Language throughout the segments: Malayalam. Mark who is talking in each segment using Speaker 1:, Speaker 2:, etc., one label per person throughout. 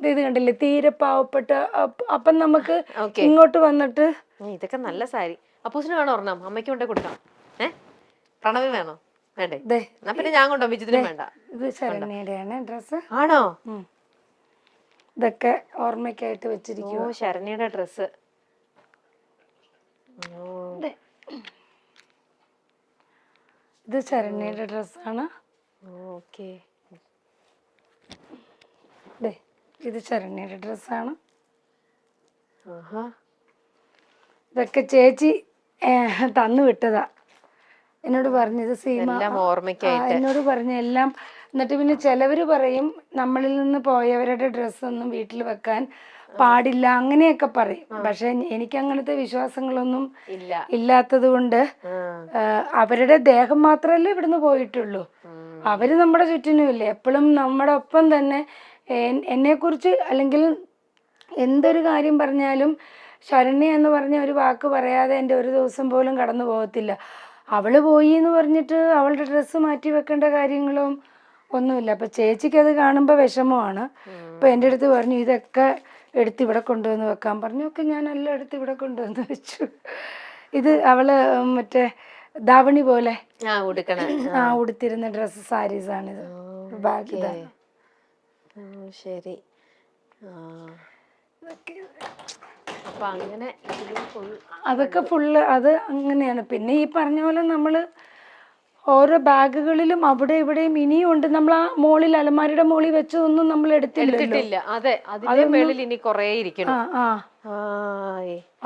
Speaker 1: ഇത് കണ്ടില്ലേ? തീരെ പാവപ്പെട്ട അപ്പ- നമുക്ക് ഇങ്ങോട്ട് വന്നിട്ട്
Speaker 2: ഇതൊക്കെ നല്ല സാരി. അപ്പൂസിന് വേണോ ഒരെണ്ണം? അമ്മയ്ക്ക് കൊണ്ടേ കൊടുക്കാം. ഏ? പ്രണവി വേണോ? വേണ്ടേ. എന്നാ പിന്നെ ഞാൻ കൊണ്ടോ ബിജിത്തിനും വേണ്ട.
Speaker 1: ഇത് ശരണ്യയുടെയാണ് ഡ്രസ്സ്
Speaker 2: ആണോ?
Speaker 1: ഇതൊക്കെ ഓർമ്മയ്ക്കായിട്ട്
Speaker 2: ഓ
Speaker 1: വെച്ചിരിക്കുക
Speaker 2: ശരണ്യയുടെ ഡ്രസ്
Speaker 1: ഇത് ശരണ്യയുടെ ഡ്രസ്സാണ്
Speaker 2: ഓക്കേ.
Speaker 1: ഇത് ശരണ്യയുടെ ഡ്രസ്സാണ്. ഇതൊക്കെ ചേച്ചി തന്നു വിട്ടതാ. എന്നോട് പറഞ്ഞത് സീമ എന്നോട് പറഞ്ഞ എല്ലാം എന്നിട്ട് പിന്നെ ചിലവര് പറയും നമ്മളിൽ നിന്ന് പോയവരുടെ ഡ്രസ്സൊന്നും വീട്ടിൽ വെക്കാൻ പാടില്ല അങ്ങനെയൊക്കെ പറയും. പക്ഷെ എനിക്ക് അങ്ങനത്തെ വിശ്വാസങ്ങളൊന്നും
Speaker 2: ഇല്ല.
Speaker 1: ഇല്ലാത്തത് കൊണ്ട് അവരുടെ ദേഹം മാത്രമല്ലേ ഇവിടുന്ന് പോയിട്ടുള്ളൂ. അവർ നമ്മുടെ ചുറ്റിനുമില്ലേ? എപ്പോഴും നമ്മുടെ ഒപ്പം തന്നെ എന്നെ കുറിച്ച് അല്ലെങ്കിൽ എന്തൊരു കാര്യം പറഞ്ഞാലും ശരണ്യ എന്ന് പറഞ്ഞ ഒരു വാക്ക് പറയാതെ എന്റെ ഒരു ദിവസം പോലും കടന്നു പോകത്തില്ല. അവൾ പോയി എന്ന് പറഞ്ഞിട്ട് അവളുടെ ഡ്രസ്സ് മാറ്റി വെക്കേണ്ട കാര്യങ്ങളും ഒന്നുമില്ല. അപ്പൊ ചേച്ചിക്ക് അത് കാണുമ്പോൾ വിഷമമാണ്. അപ്പൊ എന്റെ അടുത്ത് പറഞ്ഞു ഇതൊക്കെ എടുത്ത് ഇവിടെ കൊണ്ടുവന്ന് വെക്കാൻ പറഞ്ഞു. ഒക്കെ ഞാൻ എല്ലാം എടുത്ത് ഇവിടെ കൊണ്ടുവന്ന് വെച്ചു. ഇത് അവൾ മറ്റേ ദാവണി പോലെ
Speaker 2: ആ
Speaker 1: ഉടുത്തിരുന്ന ഡ്രസ്സ് സാരീസാണിത് ബാഗ് ഇതാണ്.
Speaker 2: ശരി. അപ്പൊ അങ്ങനെ
Speaker 1: അതൊക്കെ ഫുള്ള് അത് അങ്ങനെയാണ്. പിന്നെ ഈ പറഞ്ഞ പോലെ നമ്മൾ ഓരോ ബാഗുകളിലും അവിടെ ഇവിടെയും ഇനിയും ഉണ്ട്. നമ്മൾ ആ മോളിൽ അലമാരിയുടെ മോളിൽ വെച്ചതൊന്നും നമ്മൾ
Speaker 2: എടുത്തിട്ടില്ല. അതെ അതിന്റെ മേളിൽ ഇനി കൊറേ ഇരിക്കണം.
Speaker 1: ആ ആ.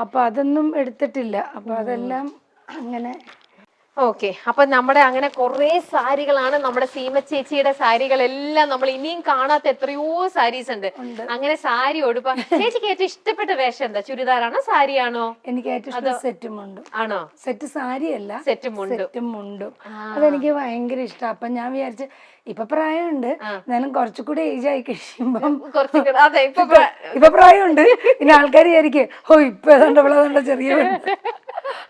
Speaker 1: അപ്പൊ അതൊന്നും എടുത്തിട്ടില്ല. അപ്പൊ അതെല്ലാം അങ്ങനെ
Speaker 2: ഓക്കെ. അപ്പൊ നമ്മുടെ അങ്ങനെ കുറെ സാരികളാണ് നമ്മുടെ സീമ ചേച്ചിയുടെ സാരികളെല്ലാം നമ്മൾ ഇനിയും കാണാത്ത എത്രയോ സാരീസ് ഉണ്ട്. അങ്ങനെ സാരി ഒടുപ്പാ ചേച്ചിക്ക് ഏറ്റവും ഇഷ്ടപ്പെട്ട വേഷം എന്താ? ചുരിദാറാണോ സാരിയാണോ?
Speaker 1: എനിക്ക് ഏറ്റവും ഇഷ്ടം സെറ്റും ഉണ്ട്.
Speaker 2: ആണോ?
Speaker 1: സെറ്റ് സാരിയല്ല
Speaker 2: സെറ്റ് മുണ്ട്
Speaker 1: സെറ്റും മുണ്ടും അതെനിക്ക് ഭയങ്കര ഇഷ്ടം. അപ്പൊ ഞാൻ വിചാരിച്ചു ഇപ്പൊ പ്രായമുണ്ട്. എന്നാലും കുറച്ചുകൂടി ഏജ് ആയി കഴിയുമ്പം
Speaker 2: ഇപ്പൊ
Speaker 1: പ്രായമുണ്ട്. പിന്നെ ആൾക്കാർ വിചാരിക്കും ഓ ഇപ്പൊ ഏതാണ്ട് ഇവളേതാണ്ട് ചെറിയ പെണ്ണ്."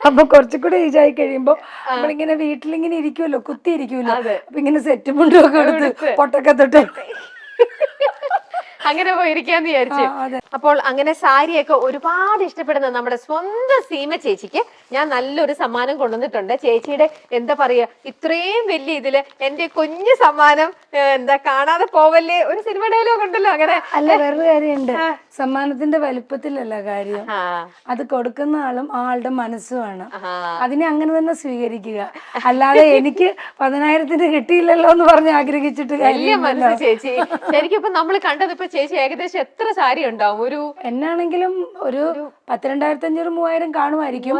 Speaker 1: അപ്പൊ കുറച്ചുകൂടി ഏജ് ആയി കഴിയുമ്പോ നമ്മളിങ്ങനെ വീട്ടിലിങ്ങനെ ഇരിക്കുമല്ലോ കുത്തി ഇരിക്കുമല്ലോ അപ്പൊ ഇങ്ങനെ സെറ്റ് മുണ്ടും ഒക്കെ എടുത്ത്. പൊട്ടൊക്കെ തൊട്ട്.
Speaker 2: അങ്ങനെ പോയിരിക്കാന്ന് വിചാരിച്ചു. അപ്പോൾ അങ്ങനെ സാരിയൊക്കെ ഒരുപാട് ഇഷ്ടപ്പെടുന്ന നമ്മുടെ സ്വന്തം സീമ ചേച്ചിക്ക് ഞാൻ നല്ലൊരു സമ്മാനം കൊണ്ടുവന്നിട്ടുണ്ട്. ചേച്ചിയുടെ എന്താ പറയുക ഇത്രയും വലിയ ഇതിൽ എന്റെ കുഞ്ഞു സമ്മാനം എന്താ കാണാതെ പോവല്ലേ? ഒരു സിനിമ ഡയലോഗ് ഉണ്ടല്ലോ അങ്ങനെ.
Speaker 1: അല്ല വേറൊരു കാര്യമുണ്ട്. സമ്മാനത്തിന്റെ വലുപ്പത്തിലല്ല കാര്യം. അത് കൊടുക്കുന്ന ആളും ആളുടെ മനസ്സുമാണ്. അതിനെ അങ്ങനെ തന്നെ സ്വീകരിക്കുക. അല്ലാതെ എനിക്ക് പതിനായിരത്തിന് കിട്ടിയില്ലല്ലോ എന്ന് പറഞ്ഞ് ആഗ്രഹിച്ചിട്ട്
Speaker 2: വലിയ
Speaker 1: കാര്യമില്ലല്ലോ.
Speaker 2: മനസ്സ് ചേച്ചി. ശരിക്കും ഇപ്പൊ നമ്മൾ കണ്ടത് ഇപ്പൊ ചേച്ചി ഏകദേശം എത്ര സാരി ഉണ്ടാവും? ഒരു
Speaker 1: എന്നാണെങ്കിലും ഒരു പത്തിരണ്ടായിരത്തി അഞ്ഞൂറ് മൂവായിരം കാണുമായിരിക്കും.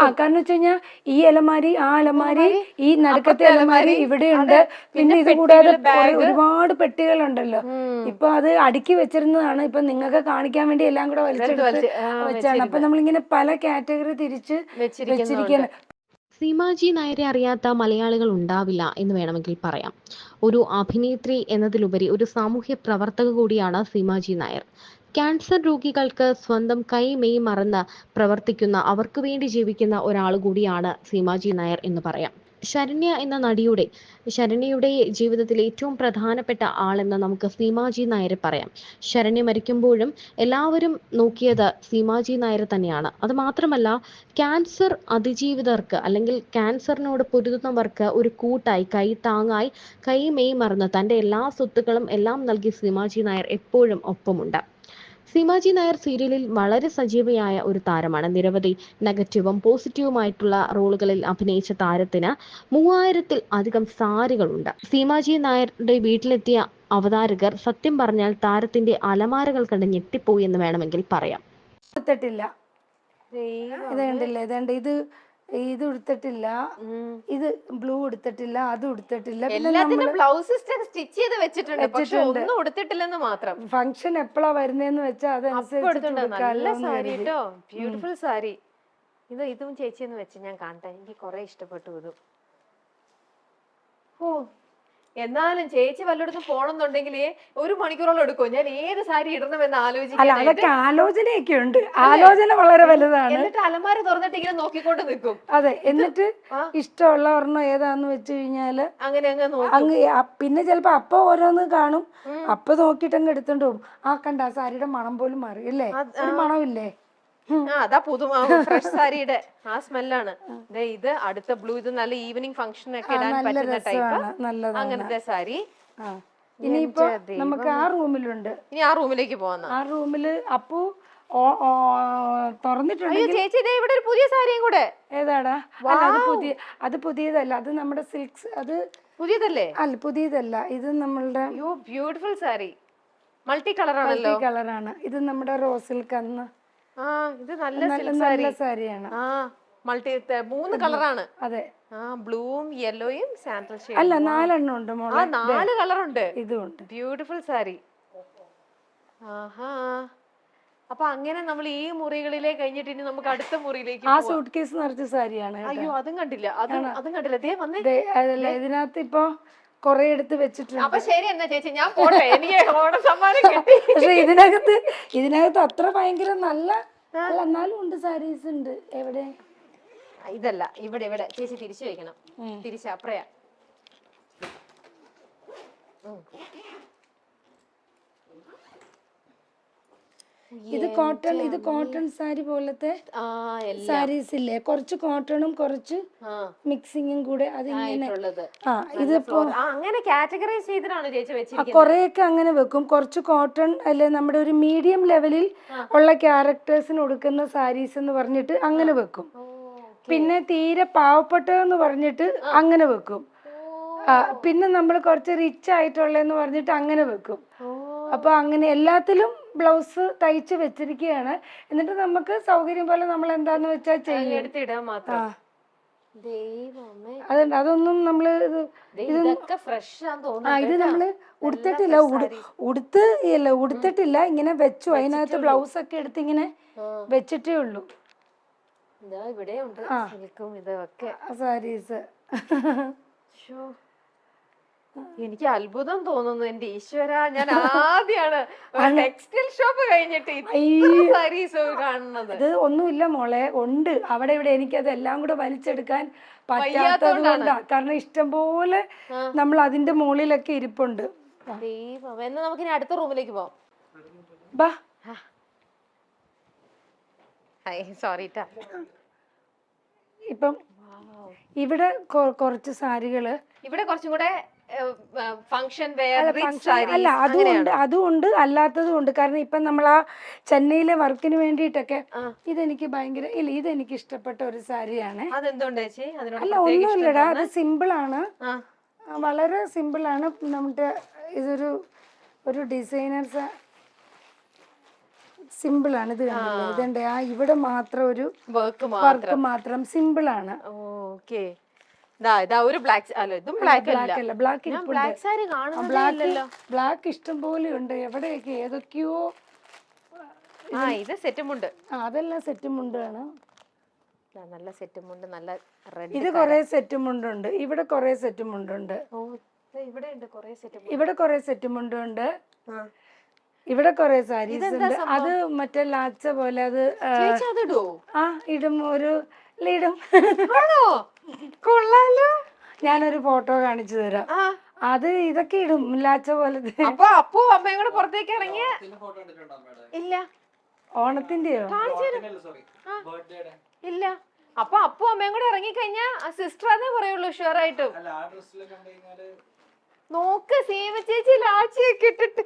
Speaker 1: ആ കാരണം വെച്ച് കഴിഞ്ഞാൽ ഈ അലമാരി ആ അലമാരി ഈ നടുക്കത്തെ അലമാരി ഇവിടെയുണ്ട്. പിന്നെ ഇത് കൂടാതെ ഒരുപാട് പെട്ടികളുണ്ടല്ലോ. ഇപ്പൊ അത് അടുക്കി വെച്ചിരുന്നതാണ്. ഇപ്പൊ നിങ്ങൾക്ക് കാണിക്കാൻ വേണ്ടി എല്ലാം കൂടെ വലിച്ചെടുത്ത് വെച്ചാണ്. അപ്പൊ നമ്മളിങ്ങനെ പല കാറ്റഗറി തിരിച്ച് വെച്ചിരിക്കുകയാണ്.
Speaker 3: സീമാജി നായരെ അറിയാത്ത മലയാളികൾ ഉണ്ടാവില്ല എന്ന് വേണമെങ്കിൽ പറയാം. ഒരു അഭിനേത്രി എന്നതിലുപരി ഒരു സാമൂഹ്യ പ്രവർത്തക കൂടിയാണ് സീമാജി നായർ. ക്യാൻസർ രോഗികൾക്ക് സ്വന്തം കൈ മെയ് മറന്ന് പ്രവർത്തിക്കുന്ന അവർക്ക് വേണ്ടി ജീവിക്കുന്ന ഒരാൾ കൂടിയാണ് സീമാജി നായർ എന്ന് പറയാം. ശരണ്യ എന്ന നടിയുടെ ശരണ്യയുടെ ജീവിതത്തിൽ ഏറ്റവും പ്രധാനപ്പെട്ട ആളെന്ന് നമുക്ക് സീമാജി നായരെ പറയാം. ശരണ്യ മരിക്കുമ്പോഴും എല്ലാവരും നോക്കിയത് സീമാജി നായർ തന്നെയാണ്. അത് മാത്രമല്ല ക്യാൻസർ അതിജീവിതർക്ക് അല്ലെങ്കിൽ ക്യാൻസറിനോട് പൊരുതുന്നവർക്ക് ഒരു കൂട്ടായി കൈ താങ്ങായി കൈ മെയ് മറന്ന് തന്റെ എല്ലാ സ്വത്തുക്കളും എല്ലാം നൽകി സീമാജി നായർ എപ്പോഴും ഒപ്പമുണ്ട്. സീമാജി നായർ സീരിയലിൽ വളരെ സജീവയായ ഒരു താരമാണ്. നിരവധി നെഗറ്റീവും പോസിറ്റീവുമായിട്ടുള്ള റോളുകളിൽ അഭിനയിച്ച താരത്തിന് മൂവായിരത്തിൽ അധികം സാരികളുണ്ട്. സീമാജി നായരുടെ വീട്ടിലെത്തിയ അവതാരകർ സത്യം പറഞ്ഞാൽ താരത്തിന്റെ അലമാരകൾ കണ്ട് ഞെട്ടിപ്പോയി എന്ന് വേണമെങ്കിൽ പറയാം.
Speaker 1: എടുത്തിട്ടില്ല ഇത് കണ്ട് ഇത് ഇത് എടുത്തിട്ടില്ല ഇത് ബ്ലൂ എടുത്തിട്ടില്ല അത് എടുത്തിട്ടില്ല
Speaker 2: എല്ലാത്തിനും ബ്ലൗസ് സ്റ്റിച്ച് ചെയ്ത് വെച്ചിട്ടുണ്ട്. പക്ഷെ ഒന്നും ഉടുത്തിട്ടില്ലെന്ന് മാത്രം.
Speaker 1: ഫംഗ്ഷൻ എപ്പോഴാ വരുന്നതെന്ന് വെച്ചാൽ അതനുസരിച്ച്
Speaker 2: നല്ല സാരി. കേട്ടോ. ബ്യൂട്ടിഫുൾ സാരി. ഇത് ഇതും ചേച്ചി എന്ന് വെച്ച് ഞാൻ കാണട്ടെ എനിക്ക് കുറെ ഇഷ്ടപ്പെട്ടു ഇതും. ഓ. എന്നാലും ചേച്ചി വല്ലയിടത്തും പോണെന്നുണ്ടെങ്കിൽ ഒരു മണിക്കൂറോളം എടുക്കും ഞാൻ ഏത് സാരി ഇടണമെന്ന്
Speaker 1: അല്ല
Speaker 2: ആലോചിക്കും
Speaker 1: അതൊക്കെ ആലോചനയൊക്കെ ഉണ്ട്. ആലോചന വളരെ വലുതാണ്.
Speaker 2: എന്നിട്ട് അലമാര തുറന്നിട്ട് ഇങ്ങനെ നോക്കിക്കൊണ്ട് നിൽക്കും.
Speaker 1: അതെ എന്നിട്ട്
Speaker 2: ആ.
Speaker 1: ഇഷ്ടമുള്ള ഒരെണ്ണം ഏതാന്ന് വെച്ച് കഴിഞ്ഞാൽ
Speaker 2: അങ്ങനെ അങ്ങ് നോക്കും.
Speaker 1: അങ്ങ് ആ- പിന്നെ ചിലപ്പോ അപ്പൊ ഓരോന്ന് കാണും.
Speaker 2: ഉം.
Speaker 1: അപ്പൊ നോക്കിയിട്ട് അങ്ങ് എടുത്തോണ്ട് പോകും. ആ കണ്ട ആ സാരിയുടെ മണം പോലും മാറി അല്ലേ?
Speaker 2: അത്
Speaker 1: ഒരു മണമില്ലേ
Speaker 2: ആ അതാ പുതു ഫ്രഷ് സാരിയുടെ. ആ സ്മെല്ലാണ്. ഇത് അടുത്ത ബ്ലൂ ഇത് നല്ല ഈവനിങ് ഫംഗ്ഷൻ ഒക്കെ ഇടാൻ പറ്റുന്ന ടൈപ്പ് അങ്ങനത്തെ സാരി.
Speaker 1: ഇനിയിപ്പോ നമുക്ക് ആ റൂമിലുണ്ട്.
Speaker 2: ഇനി ആ റൂമിലേക്ക് പോവാന്ന.
Speaker 1: ആ റൂമിൽ അപ്പു
Speaker 2: ചേച്ചി ഇവിടെ ഒരു പുതിയ സാരിയും കൂടെ.
Speaker 1: ഏതാടാ? അത് പുതിയ അത് പുതിയതല്ല. അത് നമ്മുടെ സിൽക്സ് അത്
Speaker 2: പുതിയതല്ലേ?
Speaker 1: അല്ല പുതിയതല്ല. ഇത് നമ്മളുടെ
Speaker 2: ബ്യൂട്ടിഫുൾ സാരി. മൾട്ടി കളർ ആണല്ലോ.
Speaker 1: കളറാണ് ഇത് നമ്മുടെ റോസിൽക്ക് സിൽക്ക് അന്ന്
Speaker 2: ആ ഇത് നല്ല സിൽക്ക്
Speaker 1: നല്ല സാരിയാണ്.
Speaker 2: ആ മൾട്ടി മൂന്ന് കളറാണ്.
Speaker 1: അതെ.
Speaker 2: ആ ബ്ലൂവും യെല്ലോയും സാൻഡൽ
Speaker 1: അല്ല നാലെണ്ണം ഉണ്ട്
Speaker 2: ആ
Speaker 1: മോളെ
Speaker 2: നാല് കളറുണ്ട്.
Speaker 1: ഇതും ഉണ്ട്
Speaker 2: ബ്യൂട്ടിഫുൾ സാരി. ആഹാ. അപ്പൊ അങ്ങനെ നമ്മൾ ഈ മുറികളിലേ കഴിഞ്ഞിട്ട് ഇനി നമുക്ക് അടുത്ത മുറിയിലേക്ക്
Speaker 1: ആ
Speaker 2: പോവാം.
Speaker 1: സൂട്ട് കേസ് നിറച്ച സാരിയാണ് കേട്ടോ.
Speaker 2: അയ്യോ അതും കണ്ടില്ല. അതും അതും കണ്ടില്ല. ദേ വന്നേ.
Speaker 1: ദേ, അതല്ല ഇതിനകത്ത് ഇപ്പൊ കൊറേ എടുത്ത് വെച്ചിട്ടുണ്ട്.
Speaker 2: അപ്പൊ ശരി എന്നാ ചേച്ചി ഞാൻ പോട്ടെ. എനിക്ക് ഓണ സമ്മാനം കിട്ടി.
Speaker 1: പക്ഷെ ഇതിനകത്ത് ഇതിനകത്ത് അത്ര ഭയങ്കര നല്ല അല്ല എന്നാലും ഉണ്ട് സാരീസ് ഉണ്ട്. എവിടെ?
Speaker 2: ഇതല്ല ഇവിടെ ഇവിടെ. ചേച്ചി തിരിച്ചു വെക്കണം. തിരിച്ചു അപ്പറയാ.
Speaker 1: ഇത് കോട്ടൺ ഇത് കോട്ടൺ സാരി പോലത്തെ സാരീസ് ഇല്ലേ? കുറച്ച് കോട്ടണും കുറച്ച് മിക്സിങ്ങും കൂടെ അതിങ്ങനെ ആ ഇതിപ്പോ
Speaker 2: കൊറേയൊക്കെ അങ്ങനെ കാറ്റഗറൈസ് ചെയ്തിട്ടാണ് ചേച്ചി
Speaker 1: ആ,
Speaker 2: വെച്ചിരിക്കുന്നത്?
Speaker 1: കുറെയൊക്കെ അങ്ങനെ വെക്കും. കുറച്ച് കോട്ടൺ അല്ലെ നമ്മുടെ ഒരു മീഡിയം ലെവലിൽ ഉള്ള ക്യാരക്ടേഴ്സിന് കൊടുക്കുന്ന സാരീസ് എന്ന് പറഞ്ഞിട്ട് അങ്ങനെ വെക്കും. പിന്നെ തീരെ പാവപ്പെട്ടതെന്ന് പറഞ്ഞിട്ട് അങ്ങനെ വെക്കും. പിന്നെ നമ്മൾ കുറച്ച് റിച്ച് ആയിട്ടുള്ളതെന്ന് പറഞ്ഞിട്ട് അങ്ങനെ വെക്കും. അപ്പൊ അങ്ങനെ എല്ലാത്തിലും ബ്ലൗസ് തയ്ച്ച് വെച്ചിരിക്കുകയാണ് എന്നിട്ട് നമുക്ക് സൗകര്യം പോലെ നമ്മൾ എന്താന്ന് വെച്ചാൽ ചെയ്യും.
Speaker 2: എടുത്തിടാൻ മാത്രം. ദൈവമേ.
Speaker 1: അതുണ്ട് അതൊന്നും നമ്മൾ ഇത്
Speaker 2: ഇതൊക്കെ ഫ്രഷ്
Speaker 1: ആ ഇത് നമ്മൾ ഉടുത്തിട്ടില്ല. ഉടുത്ത് ഇല്ല ഉടുത്തിട്ടില്ല. ഇങ്ങനെ വെച്ചു. അതിനകത്ത് ബ്ലൗസ് ഒക്കെ എടുത്ത് ഇങ്ങനെ വെച്ചിട്ടേ ഉള്ളൂ.
Speaker 2: ഇതാ ഇവിടെ ഉണ്ട് സിൽക്കും ഇതൊക്കെ.
Speaker 1: സാരീസ്.
Speaker 2: എനിക്ക് അത്ഭുതം തോന്നുന്നു. എന്റെ ഈശ്വര ഞാൻ ആദ്യമാണ് ടെക്സ്റ്റൈൽ ഷോപ്പ് കഴിഞ്ഞിട്ട് സാരീസ് കാണുന്നത്.
Speaker 1: ഇത് ഒന്നുമില്ല മോളെ ഉണ്ട്. അവിടെ ഇവിടെ എനിക്ക് എല്ലാം കൂടെ വലിച്ചെടുക്കാൻ പറ്റാത്തത്
Speaker 2: വയ്യാത്തോണ്ടാണ്.
Speaker 1: കാരണം ഇഷ്ടംപോലെ
Speaker 2: പോലെ
Speaker 1: നമ്മൾ അതിന്റെ മുകളിലൊക്കെ ഇരിപ്പുണ്ട്.
Speaker 2: ദൈവം എന്നാ നമുക്ക് ഇനി അടുത്ത റൂമിലേക്ക് പോവാം.
Speaker 1: ബാ
Speaker 2: സോറി
Speaker 1: ഇപ്പം ഇവിടെ കുറച്ച് സാരികൾ
Speaker 2: ഇവിടെ കുറച്ചും കൂടെ ഫംഗ്ഷൻ
Speaker 1: അല്ല അതുകൊണ്ട് അതുകൊണ്ട് അതും അല്ലാത്തതും ഉണ്ട് കാരണം ഇപ്പം നമ്മൾ ആ ചെന്നൈയിലെ വർക്കിന് വേണ്ടിയിട്ടൊക്കെ. ഇതെനിക്ക് ഭയങ്കര ഇല്ല ഇതെനിക്ക് ഇഷ്ടപ്പെട്ട ഒരു സാരിയാണ്. അല്ല ഒന്നുമില്ലടാ അത് സിമ്പിൾ ആണ് വളരെ സിമ്പിൾ ആണ് നമ്മുടെ ഇതൊരു ഒരു ഡിസൈനർ സിമ്പിൾ ആണ് ഇത് ഇതുണ്ട്. ആ ഇവിടെ മാത്രം ഒരു
Speaker 2: വർക്ക് മാത്രം.
Speaker 1: സിമ്പിൾ ആണ്
Speaker 2: ഓക്കെ. ഒരു ബ്ലാക്ക് അല്ല ഇതും ബ്ലാക്ക് അല്ല.
Speaker 1: ബ്ലാക്ക് അല്ല ബ്ലാക്ക്
Speaker 2: ഞാൻ ബ്ലാക്ക് സാരി കാണുന്നതേ
Speaker 1: ബ്ലാക്ക് ഇഷ്ടം പോലെ ഉണ്ട്. എവിടെയൊക്കെ ഏതൊക്കെയോ
Speaker 2: ആ ഇത് സെറ്റുമുണ്ട്.
Speaker 1: ആ, അതെല്ലാം സെറ്റ് മുണ്ടാണ്
Speaker 2: നല്ല സെറ്റുമുണ്ട് നല്ല റെഡ്
Speaker 1: ഇത് കുറെ സെറ്റ് മുണ്ടുണ്ട് ഇവിടെ കുറെ സെറ്റ് മുണ്ടുണ്ട്
Speaker 2: ഇവിടെ ഉണ്ട് കുറെ സെറ്റ്
Speaker 1: ഇവിടെ കുറെ സെറ്റ് മുണ്ടുണ്ട് ഇവിടെ കുറെ സാരീസ് ഉണ്ട്. അത് മറ്റേ ലാച്ച പോലെ അത് ആ, ഇടും ഒരു ഇടും. ഞാനൊരു ഫോട്ടോ കാണിച്ചു തരാം. അത് ഇതൊക്കെ ഇടും ലാച്ച പോലത്തെ.
Speaker 2: അപ്പൊ അപ്പു അമ്മയും കൂടെ പുറത്തേക്ക് ഇറങ്ങിയ ഇല്ല.
Speaker 1: ഓണത്തിന്റെയോ?
Speaker 2: ഇല്ല. അപ്പൊ അപ്പു അമ്മയും കൂടെ ഇറങ്ങി കഴിഞ്ഞാ സിസ്റ്റർ എന്നേ പറയുള്ളൂ ഷുവർ ആയിട്ടും. നോക്ക് സീമ ചേച്ചി ലാച്ചിയൊക്കെ ഇട്ടിട്ട്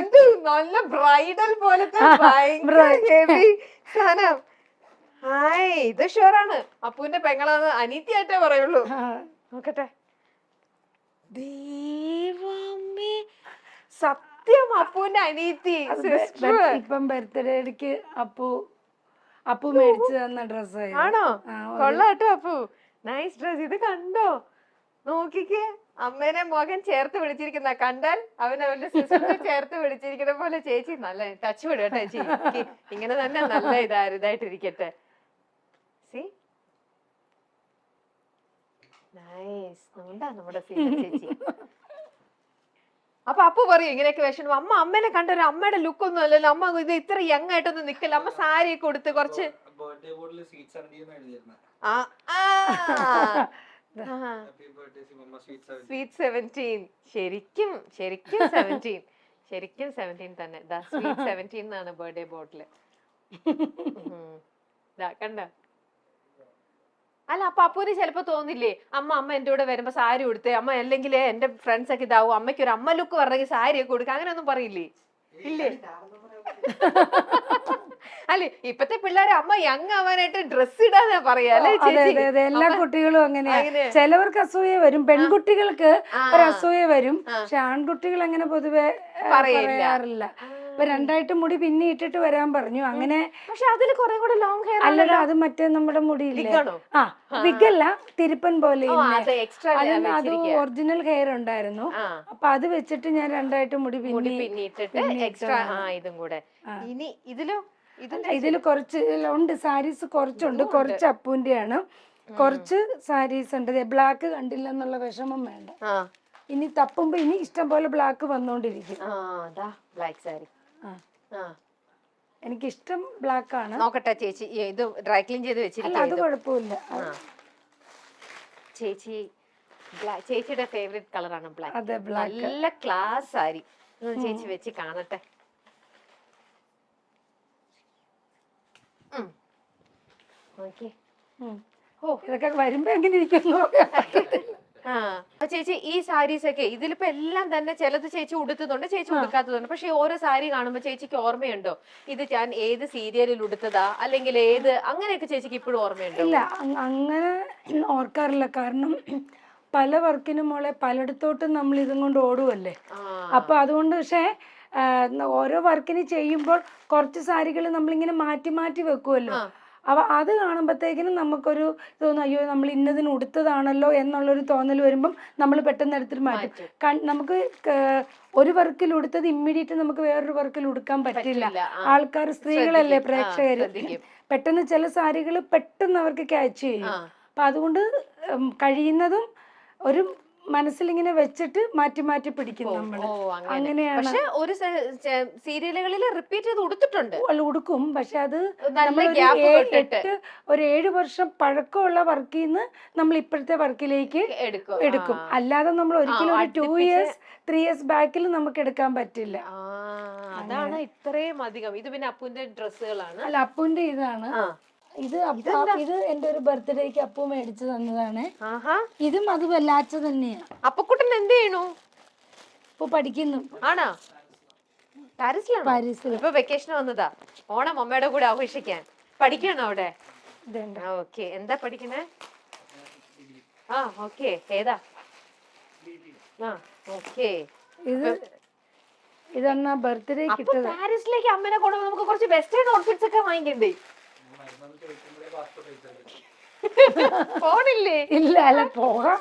Speaker 2: ഇത് നല്ല ബ്രൈഡൽ പോലത്തെ ഭയങ്കര ഹെവി സാധനം. ഹായ് ഇത് ഷുവറാണ് അപ്പുവിന്റെ പെങ്ങളാന്ന് അനീത്തിയായിട്ടേ പറയുള്ളൂ. നോക്കട്ടെ. ദൈവമേ. സത്യം അപ്പുവിന്റെ
Speaker 1: ബർ- ഇപ്പം ബർത്ത്ഡേക്ക് അപ്പു അപ്പു മേടിച്ചു തന്ന ഡ്രസ്
Speaker 2: ആണോ? കൊള്ളാട്ടോ അപ്പു. നൈസ് ഡ്രസ് ഇത് കണ്ടോ? നോക്കിക്കേ. അമ്മേനെ മകൻ ചേർത്ത് വിളിച്ചിരിക്കുന്ന. കണ്ടാൽ അവൻ അവന്റെ സിസ്റ്ററിനെ ചേർത്ത് വിളിച്ചിരിക്കുന്ന പോലെ ചേച്ചി നല്ല ടച്ച് വിടുക ചേച്ചി. ഇങ്ങനെ തന്നെ നല്ല ഇതാ ഇതായിട്ടിരിക്കട്ടെ. നൈസ് നോണ്ടാ നമ്മുടെ സീത ചേച്ചി. അപ്പൊ അപ്പു പറയും ഇങ്ങനെയൊക്കെ വിഷമം അമ്മ അമ്മേനെ കണ്ട ഒരു അമ്മയുടെ ലുക്ക് ഒന്നും അല്ലല്ലോ. അമ്മ ഇത് ഇത്ര യങ് ആയിട്ടൊന്നും നിക്കല്ല. അമ്മ സാരി ഒക്കെ കൊടുത്ത് കുറച്ച്
Speaker 4: സ്വീറ്റ്
Speaker 2: സെവന്റീൻ ശരിക്കും ശരിക്കും സെവന്റീൻ ശരിക്കും സെവന്റീൻ തന്നെ. സ്വീറ്റ് സെവന്റീൻ എന്നാണ് ബർത്ത്ഡേ ബോട്ടിൽ കണ്ട? അല്ല അപ്പൊ അപ്പൂന് ചിലപ്പോ തോന്നില്ലേ അമ്മ അമ്മ എന്റെ കൂടെ വരുമ്പോ സാരി കൊടുത്ത് അമ്മ അല്ലെങ്കിൽ എന്റെ ഫ്രണ്ട്സ് ഒക്കെ ഇതാവും അമ്മയ്ക്ക് ഒരു അമ്മ ലുക്ക് പറഞ്ഞെങ്കിൽ സാരി ഒക്കെ കൊടുക്കുക അങ്ങനെയൊന്നും പറയില്ലേ? ഇല്ലേ? അല്ലെ ഇപ്പത്തെ പിള്ളേരെ അമ്മ യങ് ആവാനായിട്ട് ഡ്രസ് ഇടാന്നാ പറയാ
Speaker 1: എല്ലാ കുട്ടികളും അങ്ങനെയാ.
Speaker 2: അങ്ങനെ.
Speaker 1: ചിലവർക്ക് അസൂയ വരും പെൺകുട്ടികൾക്ക് ഒരു അസൂയ വരും. പക്ഷെ ആൺകുട്ടികൾ അങ്ങനെ പൊതുവെ പറയാറില്ല. ഇപ്പൊ രണ്ടായിട്ട് മുടി പിന്നെ ഇട്ടിട്ട് വരാൻ പറഞ്ഞു. അങ്ങനെ
Speaker 2: പക്ഷെ അതിൽ കുറെ കൂടെ ലോങ് ഹെയർ
Speaker 1: അല്ലടാ അത് മറ്റേ നമ്മുടെ
Speaker 2: മുടി
Speaker 1: ആ വിഗല്ല തിരുപ്പൻ പോലെ
Speaker 2: അത് എക്സ്ട്രാ
Speaker 1: അത് അത് ഒറിജിനൽ ഹെയർ ഉണ്ടായിരുന്നു. അപ്പൊ അത് വെച്ചിട്ട് ഞാൻ രണ്ടായിട്ട് മുടി പിന്നെ ഇതിൽ
Speaker 2: എക്സ്ട്രാ. ഇതും കൂടെ. ഇനി ഇതിലോ ഇത്
Speaker 1: ഇതിൽ കുറച്ച് ഉണ്ട് സാരീസ് കുറച്ചുണ്ട്. കുറച്ച് അപ്പൂന്റെയാണ്. കുറച്ച് സാരീസ് ഉണ്ട്. ബ്ലാക്ക് കണ്ടില്ല എന്നുള്ള വിഷമം വേണ്ട.
Speaker 2: ആ.
Speaker 1: ഇനി തപ്പുമ്പോ ഇനി ഇഷ്ടം പോലെ ബ്ലാക്ക് വന്നോണ്ടിരിക്കും.
Speaker 2: ബ്ലാക്ക് സാരി
Speaker 1: എനിക്കിഷ്ടം ബ്ലാക്ക് ആണ്
Speaker 2: നോക്കട്ടെ ചേച്ചി. ഇത് ഡ്രൈ ക്ലീൻ ചെയ്ത്
Speaker 1: അല്ല അത് കുഴപ്പമില്ല.
Speaker 2: ചേച്ചി ചേച്ചിയുടെ ഫേവറേറ്റ് കളറാണ് ബ്ലാക്ക്
Speaker 1: അതെ ബ്ലാക്ക്
Speaker 2: നല്ല ക്ലാസ് സാരി. ചേച്ചി വെച്ച് കാണട്ടെ.
Speaker 1: ഇതൊക്കെ വരുമ്പോ എങ്ങനെ ഇരിക്കുന്നു
Speaker 2: ആ. ചേച്ചി ഈ സാരീസ് ഒക്കെ ഇതിലിപ്പോ എല്ലാം തന്നെ ചിലത് ചേച്ചി ഉടുത്തതുണ്ട് ചേച്ചി ഉടുക്കാത്തതുണ്ട്. പക്ഷെ ഓരോ സാരി കാണുമ്പോ ചേച്ചിക്ക് ഓർമ്മയുണ്ടോ? ഇത് ഞാൻ ഏത് സീരിയലിൽ ഉടുത്തതാ? അല്ലെങ്കിൽ ഏത്? അങ്ങനെയൊക്കെ ചേച്ചിക്ക് ഇപ്പോഴും ഓർമ്മയുണ്ടോ?
Speaker 1: ഇല്ല അങ്ങനെ ഓർക്കാറില്ല. കാരണം പല വർക്കിനും മോളെ പലയിടത്തോട്ടും നമ്മൾ ഇതും കൊണ്ട് ഓടുമല്ലേ അപ്പൊ അതുകൊണ്ട് പക്ഷേ ഓരോ വർക്കിന് ചെയ്യുമ്പോൾ കുറച്ച് സാരികൾ നമ്മളിങ്ങനെ മാറ്റി മാറ്റി വെക്കുമല്ലോ
Speaker 2: ആ.
Speaker 1: അപ്പൊ അത് കാണുമ്പോഴത്തേക്കിനും നമുക്കൊരു തോന്നും അയ്യോ നമ്മൾ ഇന്നതിന് ഉടുത്തതാണല്ലോ എന്നുള്ളൊരു തോന്നൽ വരുമ്പം നമ്മൾ പെട്ടെന്ന് എടുത്തിട്ട് മാറ്റും. ക നമുക്ക് ഒരു വർക്കിൽ ഉടുത്തത് ഇമ്മീഡിയറ്റ് നമുക്ക് വേറൊരു വർക്കിൽ ഉടുക്കാൻ പറ്റില്ല. ആൾക്കാർ സ്ത്രീകളല്ലേ
Speaker 2: പ്രേക്ഷകർ
Speaker 1: പ്രേക്ഷകര്? പെട്ടെന്ന് ചില സാരികൾ പെട്ടെന്ന് അവർക്ക് ക്യാച്ച് ചെയ്യും. അപ്പം അതുകൊണ്ട് കഴിയുന്നതും ഒരു മനസ്സിലിങ്ങനെ വെച്ചിട്ട് മാറ്റി മാറ്റി പിടിക്കും
Speaker 2: ഓ അങ്ങനെ
Speaker 1: അങ്ങനെയാണ്.
Speaker 2: പക്ഷെ ഒരു സീരിയലുകളിൽ റിപ്പീറ്റ് ചെയ്ത് ഉടുത്തിട്ടുണ്ട്
Speaker 1: അല്ല, ഉടുക്കും പക്ഷെ അത്
Speaker 2: നല്ല
Speaker 1: ഏ-
Speaker 2: വിട്ടിട്ട്
Speaker 1: എട്ട് ഒരു ഏഴ് വർഷം പഴക്കമുള്ള വർക്കിൽ നിന്ന് നമ്മൾ ഇപ്പോഴത്തെ വർക്കിലേക്ക്
Speaker 2: എടുക്കും.
Speaker 1: എടുക്കും.
Speaker 2: ആ.
Speaker 1: അല്ലാതെ നമ്മൾ ഒരിക്കലും ഒരു ടു ഇയേഴ്സ് ത്രീ ഇയേഴ്സ് ബാക്കിൽ നമുക്ക് എടുക്കാൻ പറ്റില്ല.
Speaker 2: ആ അതാണ് ഇത്രയും അധികം. ഇത് പിന്നെ അപ്പുവിന്റെ ഡ്രസ്സുകളാണ്.
Speaker 1: അല്ല അപ്പുവിന്റെ ഇതാണ്.
Speaker 2: ആ.
Speaker 1: ഇത് അപ്പ- ഇത് എന്റെ ഒരു ബർത്ത്ഡേക്ക് അപ്പൂ മേടിച്ചു തന്നതാണ്. ഇതും അത് വല്ലാച്ച തന്നെയാ.
Speaker 2: അപ്പക്കുട്ടൻ എന്ത് ചെയ്യണു?
Speaker 1: ഇപ്പൊ പഠിക്കുന്നു.
Speaker 2: ആണോ? പാരീസിലാണോ?
Speaker 1: പാരീസിൽ
Speaker 2: ഇപ്പൊ വെക്കേഷൻ വന്നതാ. ഓണം അമ്മയുടെ കൂടെ ആഘോഷിക്കാൻ. പഠിക്കണോ അവിടെ? ഓക്കെ എന്താ പഠിക്കണേ? ആ ഓക്കെ ഏതാ? ആ ഓക്കെ
Speaker 1: ഇത് ഇതെന്നാ ബർത്ത്ഡേ
Speaker 2: പാരീസിലേക്ക് അമ്മനെ കൊണ്ടുപോകുമ്പോ നമുക്ക് കുറച്ച് വെസ്റ്റേൺ ഔട്ട്ഫിറ്റ്സ് ഒക്കെ വാങ്ങിക്കണ്ടേ? ഫോണില്ലേ?
Speaker 1: ഇല്ല അല്ല പോകാം.